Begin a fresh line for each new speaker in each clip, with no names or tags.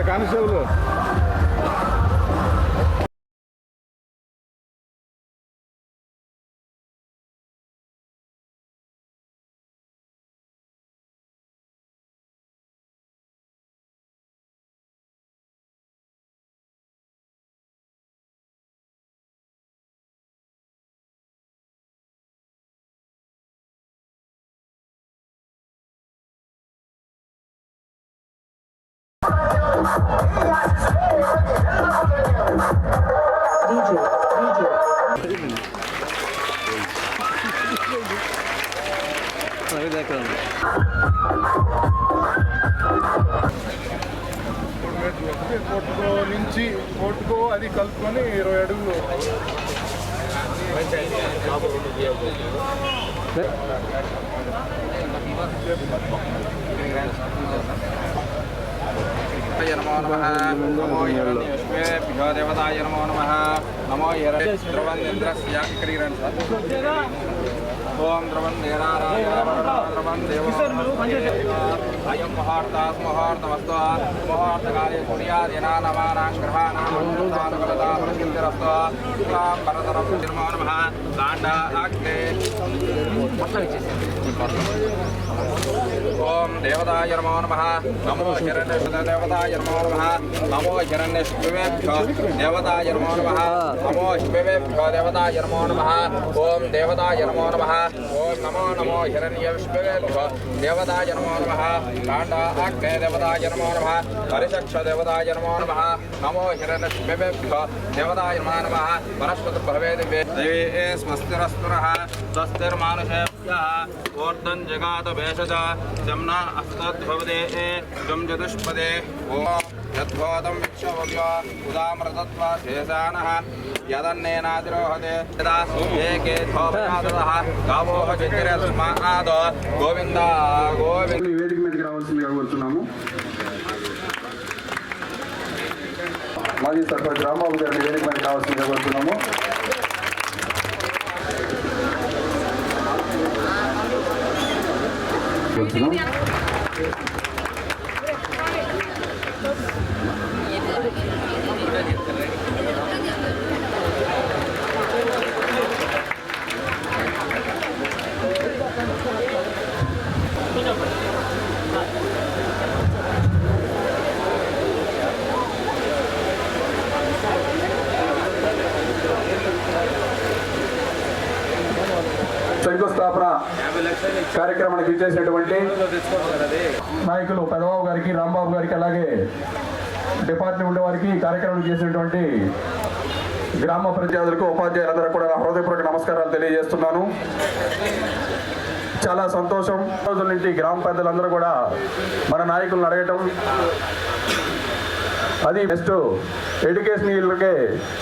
Vai,
carne no seu lugar.
కోర్టుకో నుంచి కోర్టుకో అది కలుపుకొని ఇరవై అడుగులు.
నమో నమ నమో హిరణ్యశ్వేభ్యో దేవతాయ నమో నమ నమో హిరణ్యద్రవన్నింద్రస్య ఇక్కడికి ఓం ద్రవన్ ద్రవన్ అయం ముహూర్తాస్ ముహూర్తమస్తు ముహూర్తకాలే పుణ్యాదినా నమానాం గ్రహాణామనుకూలతామనుసిద్ధిరస్తు పరతరం నమో నమ దాండా అగ్నే ఓం దేవతాయ నమో నమః. నమో హిరణ్యసుత దేవతాయ నమో నమః. నమో హిరణ్యశివేభ్యో దేవతాయ నమో నమః. నమో శివేభ్యో దేవతాయ నమో నమః. ఓం దేవతాయ నమో నమః. ఓం నమో నమో హిరణ్యశివేభ్యో దేవతాయ నమో నమః. కాండ అగ్నే దేవతాయ నమో నమః. పరిషక్ష దేవతాయ నమో నమః. నమో హిరణ్యశివేభ్యో దేవతాయ నమో నమః. వనస్పతి భవే దివే స్వస్తిరస్తురః స్వస్తిర్మానుషేభ్యः. ఊర్ధం జగాత భేషజ. జమ్న అస్తద్భవదే జం చతుష్పదే ఓం యద్భోదం విక్షోభ్య ఉదామృతత్వ శేషానః యదన్నేనాదిరోహతే యదా ఏకే ధోపయాదः గావోహ చిత్రస్మాదో గోవింద గోవింద
ఈ వేదిక మీదకి రావాల్సిందిగా కోరుతున్నాము. మాజీ సర్పంచ్ రాంబాబు గారిని వేదిక మీదకి రావాల్సిందిగా కోరుతున్నాము. চলছিল శంకుస్థాపన కార్యక్రమానికి ఇచ్చేసినటువంటి నాయకులు పెదబాబు గారికి రాంబాబు గారికి అలాగే డిపార్ట్మెంట్ వారికి కార్యక్రమం చేసినటువంటి గ్రామ ప్రజలకు ఉపాధ్యాయులందరూ కూడా హృదయపూర్వక నమస్కారాలు తెలియజేస్తున్నాను. చాలా సంతోషం. రోజుల నుంచి గ్రామ పెద్దలందరూ కూడా మన నాయకులను అడగటం. అది బెస్ట్ ఎడ్యుకేషన్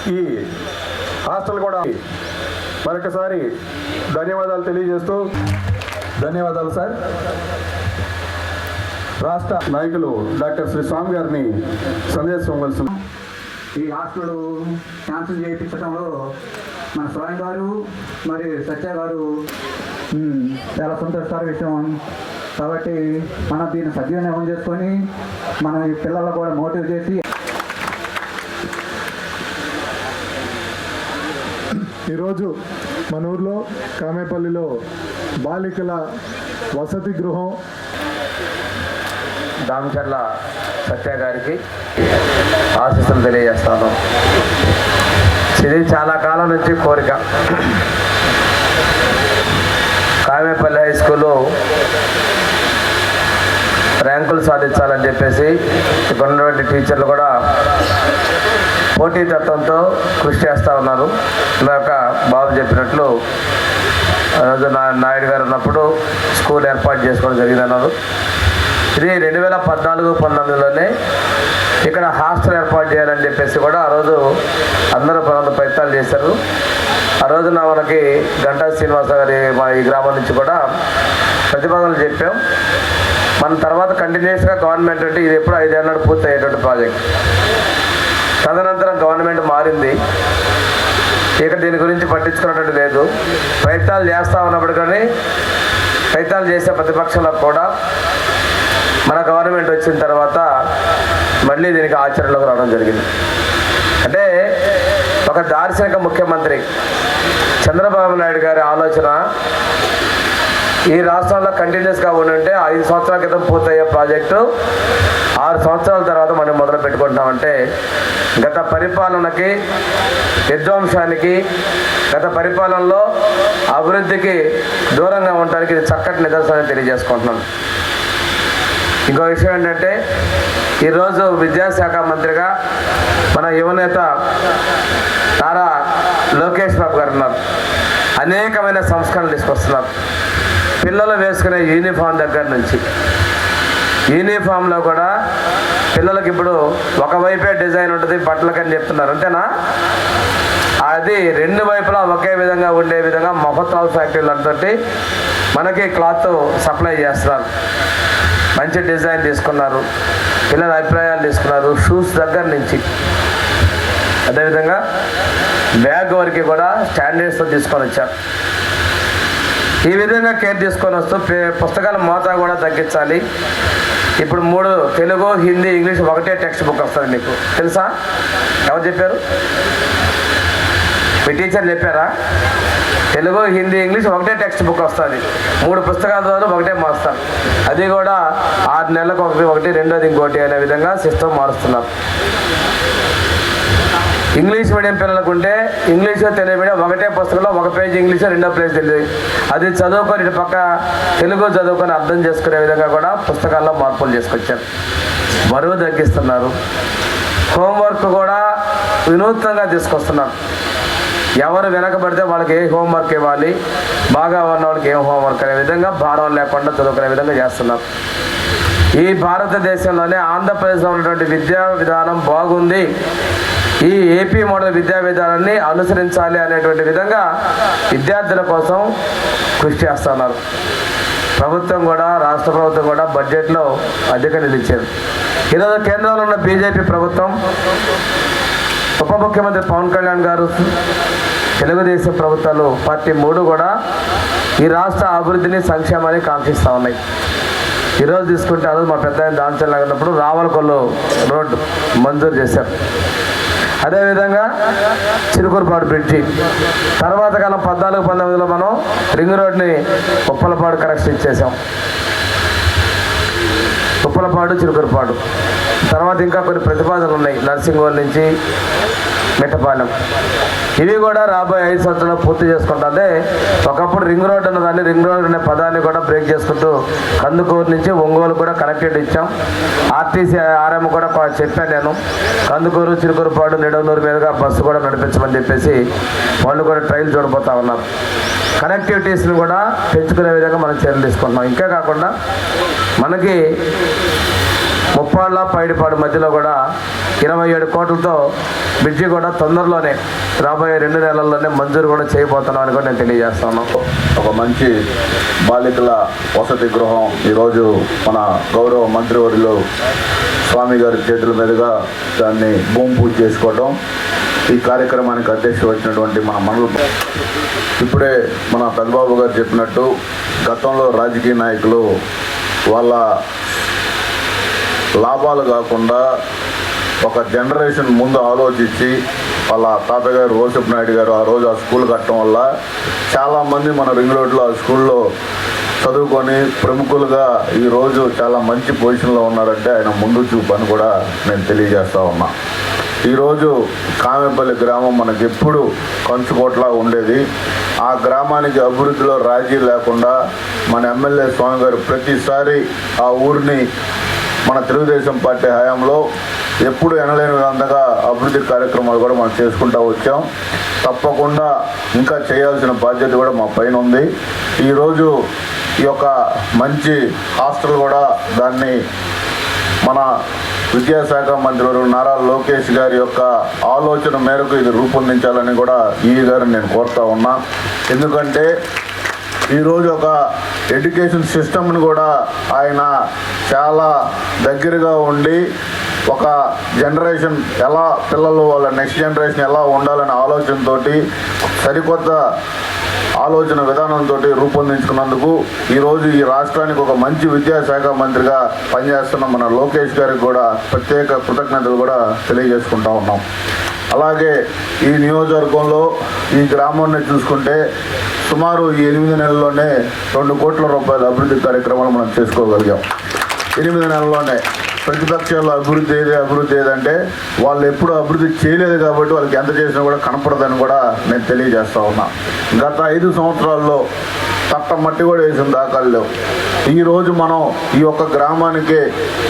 ఈ హాస్టల్ కూడా మరొకసారి ధన్యవాదాలు తెలియజేస్తూ ధన్యవాదాలు సార్. రాష్ట్ర నాయకులు డాక్టర్ శ్రీ స్వామి గారిని సందేశం
ఈ హాస్టల్ క్యాన్సిల్ చేయించడంలో మన స్వామి గారు మరియు సత్య గారు చాలా సంతోషకర విషయం. కాబట్టి మనం దీన్ని సద్వినియోగం చేసుకొని మన ఈ పిల్లలు కూడా మోటివ్ చేసి
ఈరోజు మన ఊర్లో కామేపల్లిలో బాలికల వసతి గృహం.
దామచర్ల సత్య గారికి ఆశీస్సులు తెలియజేస్తాను. ఇది చాలా కాలం నుంచి కోరిక. కామేపల్లి హై స్కూల్లో ర్యాంకులు సాధించాలని చెప్పేసి ఇక్కడ ఉన్నటువంటి టీచర్లు కూడా పోటీతత్వంతో కృషి చేస్తూ ఉన్నారు. ఇందాక బాబు చెప్పినట్లు ఆ రోజు నా నాయుడు గారు ఉన్నప్పుడు స్కూల్ ఏర్పాటు చేసుకోవడం జరిగిందన్నారు. ఇది రెండు వేల పద్నాలుగు పంతొమ్మిదిలోనే ఇక్కడ హాస్టల్ ఏర్పాటు చేయాలని చెప్పేసి కూడా ఆ రోజు అందరూ పనులు ప్రయత్నాలు చేశారు. ఆ రోజున మనకి గంటా శ్రీనివాస గారి మా ఈ గ్రామం నుంచి కూడా ప్రతిపాదనలు చెప్పాం. మన తర్వాత కంటిన్యూస్గా గవర్నమెంట్ అంటే ఇది ఎప్పుడు ఐదేళ్ళ పూర్తి అయ్యేటువంటి ప్రాజెక్ట్ తదనంతరం గవర్నమెంట్ మారింది. ఇక దీని గురించి పట్టించుకున్నట్టు లేదు. ప్రయత్నాలు చేస్తూ ఉన్నప్పుడు కానీ ప్రయత్నాలు చేసే ప్రతిపక్షంలో కూడా మన గవర్నమెంట్ వచ్చిన తర్వాత మళ్ళీ దీనికి ఆచరణలోకి రావడం జరిగింది. అంటే ఒక దార్శనిక ముఖ్యమంత్రి చంద్రబాబు నాయుడు గారి ఆలోచన ఈ రాష్ట్రంలో కంటిన్యూస్గా ఉండంటే ఐదు సంవత్సరాల క్రితం పూర్తయ్యే ప్రాజెక్టు ఆరు సంవత్సరాల తర్వాత మనం మొదలు పెట్టుకుంటామంటే గత పరిపాలనకి విధ్వంసానికి గత పరిపాలనలో అభివృద్ధికి దూరంగా ఉండడానికి ఇది చక్కటి నిదర్శనం తెలియజేసుకుంటున్నాను. ఇంకో విషయం ఏంటంటే ఈరోజు విద్యాశాఖ మంత్రిగా మన యువనేత నారా లోకేష్ బాబు గారు ఉన్నారు. అనేకమైన సంస్కరణలు తీసుకొస్తున్నారు. పిల్లలు వేసుకునే యూనిఫామ్ దగ్గర నుంచి. యూనిఫామ్లో కూడా పిల్లలకి ఇప్పుడు ఒకవైపే డిజైన్ ఉంటుంది బట్టలకని చెప్తున్నారు. అంతేనా? అది రెండు వైపులా ఒకే విధంగా ఉండే విధంగా మహత్వాల ఫ్యాక్టరీలతో మనకి క్లాత్ సప్లై చేస్తున్నారు. మంచి డిజైన్ తీసుకున్నారు. పిల్లల అభిప్రాయాలు తీసుకున్నారు. షూస్ దగ్గర నుంచి. అదేవిధంగా బ్యాగ్ వరకు కూడా స్టాండర్డ్స్తో తీసుకొని వచ్చారు. ఈ విధంగా కేర్ తీసుకొని వస్తూ పే- పుస్తకాల మోతా కూడా తగ్గించాలి. ఇప్పుడు మూడు తెలుగు హిందీ ఇంగ్లీష్ ఒకటే టెక్స్ట్ బుక్ వస్తుంది మీకు. తెలుసా? ఎవరు చెప్పారు? మీ టీచర్ చెప్పారా? తెలుగు హిందీ ఇంగ్లీష్ ఒకటే టెక్స్ట్ బుక్ వస్తుంది. మూడు పుస్తకాల ద్వారా ఒకటే మారుస్తారు అది కూడా ఆరు నెలలకు ఒకటి ఒకటి రెండోది ఇంకోటి అనే విధంగా సిస్టమ్ మారుస్తున్నారు. ఇంగ్లీష్ మీడియం పిల్లలకు ఉంటే ఇంగ్లీషో తెలుగు మీడియం ఒకటే పుస్తకంలో ఒక పేజ్ ఇంగ్లీష్ రెండో పేజ్ తెలుగు. అది చదువుకొని ఇటు పక్క తెలుగు చదువుకొని అర్థం చేసుకునే విధంగా కూడా పుస్తకాల్లో మార్పులు చేసుకొచ్చారు. బరువు తగ్గిస్తున్నారు. హోంవర్క్ కూడా వినూత్నంగా తీసుకొస్తున్నారు. ఎవరు వెనకబడితే వాళ్ళకి ఏ హోంవర్క్ ఇవ్వాలి బాగా ఉన్న వాళ్ళకి ఏం హోంవర్క్ అనే విధంగా భారం లేకుండా చదువుకునే విధంగా చేస్తున్నారు. ఈ భారతదేశంలోనే ఆంధ్రప్రదేశ్లో ఉన్నటువంటి విద్యా విధానం బాగుంది. ఈ ఏపీ మోడల్ విద్యా విధానాన్ని అనుసరించాలి అనేటువంటి విధంగా విద్యార్థుల కోసం కృషి చేస్తున్నారు. ప్రభుత్వం కూడా రాష్ట్ర ప్రభుత్వం కూడా బడ్జెట్లో అధిక నిలిచారు. ఈరోజు కేంద్రంలో ఉన్న బీజేపీ ప్రభుత్వం ఉప ముఖ్యమంత్రి పవన్ కళ్యాణ్ గారు తెలుగుదేశం ప్రభుత్వాలు పార్టీ మూడు కూడా ఈ రాష్ట్ర అభివృద్ధిని సంక్షేమాన్ని కాంక్షిస్తూ ఉన్నాయి. ఈరోజు తీసుకుంటే ఆ రోజు మా పెద్ద ఆయన దాంచల్ ఉన్నప్పుడు రావలకొల్లు రోడ్డు మంజూరు చేశారు. అదేవిధంగా చిరుకురుపాడు బ్రిడ్జి. తర్వాత కాలం పద్నాలుగు పంతొమ్మిదిలో మనం రింగ్ రోడ్ని ఉప్పలపాడు కనెక్షన్ ఇచ్చేసాం ఉప్పలపాడు చిరుకురుపాడు. తర్వాత ఇంకా కొన్ని ప్రతిపాదనలు ఉన్నాయి. నర్సింగోల్ నుంచి మిట్టపాలెం. ఇవి కూడా రాబోయే ఐదు సంవత్సరాలు పూర్తి చేసుకుంటుంది. ఒకప్పుడు రింగ్ రోడ్ ఉన్నదాన్ని రింగ్ రోడ్ అనే పదాన్ని కూడా బ్రేక్ చేసుకుంటూ కందుకూరు నుంచి ఒంగోలు కూడా కనెక్టెడ్ ఇచ్చాం. ఆర్టీసీ ఆర్ఎం కూడా చెప్పాను నేను. కందుకూరు చిరుకూరుపాడు నిడవనూరు మీదుగా బస్సు కూడా నడిపించమని చెప్పేసి వాళ్ళు కూడా ట్రైల్ చూడబోతా ఉన్నారు. కనెక్టివిటీస్ని కూడా పెంచుకునే విధంగా మనం చర్యలు తీసుకుంటున్నాం. ఇంకా కాకుండా మనకి ముప్పాళ్ళ పైడిపాడు మధ్యలో కూడా ఇరవై ఏడు కోట్లతో బ్రిడ్జి కూడా తొందరలోనే రాబోయే రెండు నెలల్లోనే మంజూరు కూడా చేయబోతున్నామని కూడా నేను తెలియజేస్తాను.
ఒక మంచి బాలికల వసతి గృహం ఈరోజు మన గౌరవ మంత్రివర్యులు స్వామి గారి చేతుల మీదుగా దాన్ని భూమి పూజ చేసుకోవడం ఈ కార్యక్రమానికి అధ్యక్షుడు వచ్చినటువంటి మన మనలు ఇప్పుడే మన పెద్దబాబు గారు చెప్పినట్టు గతంలో రాజకీయ నాయకులు వాళ్ళ లాభాలు కాకుండా ఒక జనరేషన్ ముందు ఆలోచించి వాళ్ళ తాతగారు రోసప్ నాయుడు గారు ఆ రోజు ఆ స్కూల్ కట్టడం వల్ల చాలామంది మన రింగ్ రోడ్లో ఆ స్కూల్లో చదువుకొని ప్రముఖులుగా ఈరోజు చాలా మంచి పొజిషన్లో ఉన్నారంటే ఆయన ముందు చూపు అని కూడా నేను తెలియజేస్తా ఉన్నా. ఈరోజు కామెపల్లి గ్రామం మనకి ఎప్పుడు కంచుకోట్లా ఉండేది. ఆ గ్రామానికి అభివృద్ధిలో రాజీ లేకుండా మన ఎమ్మెల్యే స్వామి గారు ప్రతిసారి ఆ ఊరిని మన తెలుగుదేశం పార్టీ హయాంలో ఎప్పుడు ఎనలేని విధంగా అభివృద్ధి కార్యక్రమాలు కూడా మనం చేసుకుంటూ వచ్చాం. తప్పకుండా ఇంకా చేయాల్సిన బాధ్యత కూడా మా పైన ఉంది. ఈరోజు ఈ యొక్క మంచి హాస్టల్ కూడా దాన్ని మన విద్యాశాఖ మంత్రి నారా లోకేష్ గారి యొక్క ఆలోచన మేరకు ఇది రూపొందించాలని కూడా ఈ గారిని నేను కోరుతా ఉన్నా. ఎందుకంటే ఈరోజు ఒక ఎడ్యుకేషన్ సిస్టమ్ని కూడా ఆయన చాలా దగ్గరగా ఉండి ఒక జనరేషన్ ఎలా పిల్లలు వాళ్ళ నెక్స్ట్ జనరేషన్ ఎలా ఉండాలనే ఆలోచనతోటి సరికొత్త ఆలోచన విధానంతో రూపొందించుకున్నందుకు ఈరోజు ఈ రాష్ట్రానికి ఒక మంచి విద్యాశాఖ మంత్రిగా పనిచేస్తున్న మన లోకేష్ గారికి కూడా ప్రత్యేక కృతజ్ఞతలు కూడా తెలియజేసుకుంటా ఉన్నాం. అలాగే ఈ నియోజకవర్గంలో ఈ గ్రామాన్ని చూసుకుంటే సుమారు ఈ ఎనిమిది నెలల్లోనే రెండు కోట్ల రూపాయల అభివృద్ధి కార్యక్రమాలు మనం చేసుకోగలిగాం. ఎనిమిది నెలల్లోనే ప్రతిపక్షాలు అభివృద్ధి ఏది అభివృద్ధి ఏదంటే వాళ్ళు ఎప్పుడు అభివృద్ధి చేయలేదు కాబట్టి వాళ్ళకి ఎంత చేసినా కూడా కనపడదని కూడా నేను తెలియజేస్తా ఉన్నా. గత ఐదు సంవత్సరాల్లో తట్ట మట్టి కూడా వేసిన దాఖలు లేవు. ఈరోజు మనం ఈ యొక్క గ్రామానికి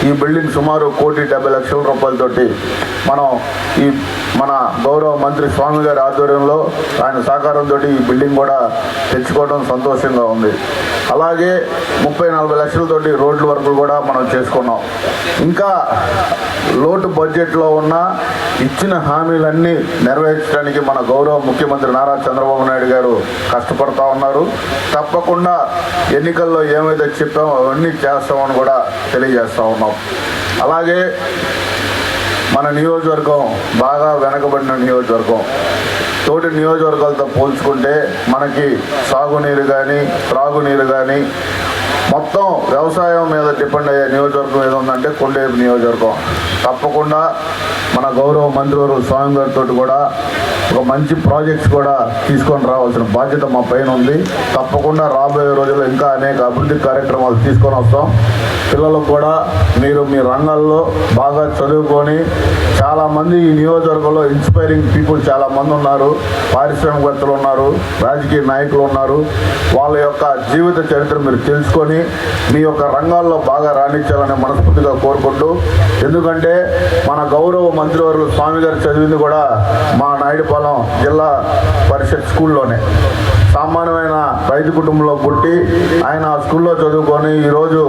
ఈ బిల్డింగ్ సుమారు కోటి డెబ్బై లక్షల రూపాయలతోటి మనం ఈ మన గౌరవ మంత్రి స్వామి గారి ఆధ్వర్యంలో ఆయన సహకారంతో ఈ బిల్డింగ్ కూడా తెచ్చుకోవడం సంతోషంగా ఉంది. అలాగే ముప్పై నలభై లక్షలతోటి రోడ్ల వరకు కూడా మనం చేసుకున్నాం. ఇంకా లోటు బడ్జెట్లో ఉన్న ఇచ్చిన హామీలన్నీ నెరవేర్చడానికి మన గౌరవ ముఖ్యమంత్రి నారా చంద్రబాబు నాయుడు గారు కష్టపడతా ఉన్నారు. తప్పకుండా ఎన్నికల్లో ఏమైతే చెప్పామో అవన్నీ చేస్తామని కూడా తెలియజేస్తా ఉన్నాం. అలాగే మన నియోజకవర్గం బాగా వెనకబడిన నియోజకవర్గం. తోటి నియోజకవర్గాలతో పోల్చుకుంటే మనకి సాగునీరు కానీ త్రాగునీరు కానీ మొత్తం వ్యవసాయం మీద డిపెండ్ అయ్యే నియోజకవర్గం ఏదో ఉందంటే కొండేపు నియోజకవర్గం. తప్పకుండా మన గౌరవ మంత్రివారు స్వామి గారితో కూడా ఒక మంచి ప్రాజెక్ట్స్ కూడా తీసుకొని రావాల్సిన బాధ్యత మా పైన ఉంది. తప్పకుండా రాబోయే రోజుల్లో ఇంకా అనేక అభివృద్ధి కార్యక్రమాలు తీసుకొని వస్తాం. పిల్లలకు కూడా మీరు మీ రంగాల్లో బాగా చదువుకొని చాలామంది ఈ నియోజకవర్గంలో ఇన్స్పైరింగ్ పీపుల్ చాలా మంది ఉన్నారు. పారిశ్రామికవేత్తలు ఉన్నారు రాజకీయ నాయకులు ఉన్నారు. వాళ్ళ యొక్క జీవిత చరిత్ర మీరు తెలుసుకొని మీ యొక్క రంగాల్లో బాగా రాణించాలని మనస్ఫూర్తిగా కోరుకుంటూ ఎందుకంటే మన గౌరవ మంత్రివర్యులు స్వామి గారు చదివింది కూడా మా నాయుడుపాలెం జిల్లా పరిషత్ స్కూల్లోనే. సామాన్యమైన రైతు కుటుంబంలో పుట్టి ఆయన స్కూల్లో చదువుకొని ఈరోజు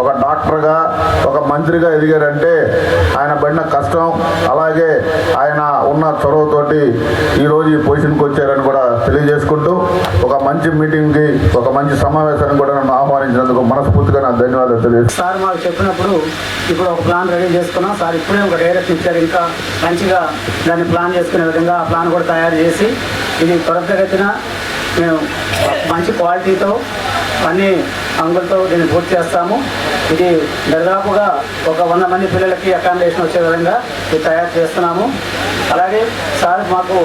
ఒక డాక్టర్గా ఒక మంత్రిగా ఎదిగారంటే ఆయన పడిన కష్టం అలాగే ఆయన ఉన్న చొరవతోటి ఈరోజు ఈ పొజిషన్కి వచ్చారని కూడా తెలియజేసుకుంటూ ఒక మంచి మీటింగ్కి ఒక మంచి సమావేశానికి కూడా నన్ను ఆహ్వానించినందుకు మనస్ఫూర్తిగా నాకు ధన్యవాదాలు తెలియజేస్తాను
సార్ మాకు చెప్పినప్పుడు ఇప్పుడు ఒక ప్లాన్ రెడీ చేసుకున్నాం. సార్ ఇప్పుడే ఒక డైరెక్ట్ ఇచ్చారు. ఇంకా మంచిగా దాన్ని ప్లాన్ చేసుకునే విధంగా ఆ ప్లాన్ కూడా తయారు చేసి ఇది త్వరగతిన మేము మంచి క్వాలిటీతో అన్ని అంగులతో దీన్ని పూర్తి చేస్తాము. ఇది దాదాపుగా ఒక వంద మంది పిల్లలకి అకామిడేషన్ వచ్చే విధంగా ఇది తయారు చేస్తున్నాము. అలాగే సార్ మాకు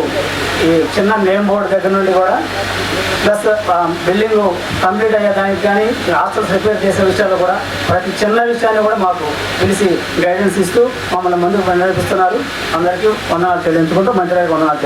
ఈ చిన్న నేమ్ బోర్డు దగ్గర నుండి కూడా ప్లస్ బిల్డింగ్ కంప్లీట్ అయ్యేదానికి కానీ హాస్టల్స్ రిపేర్ చేసే విషయాల్లో కూడా ప్రతి చిన్న విషయాన్ని కూడా మాకు పిలిచి గైడెన్స్ ఇస్తూ మమ్మల్ని ముందుకు నడిపిస్తున్నారు. అందరికీ వందనాలు చెల్లించుకుంటూ మంచి వందనాలు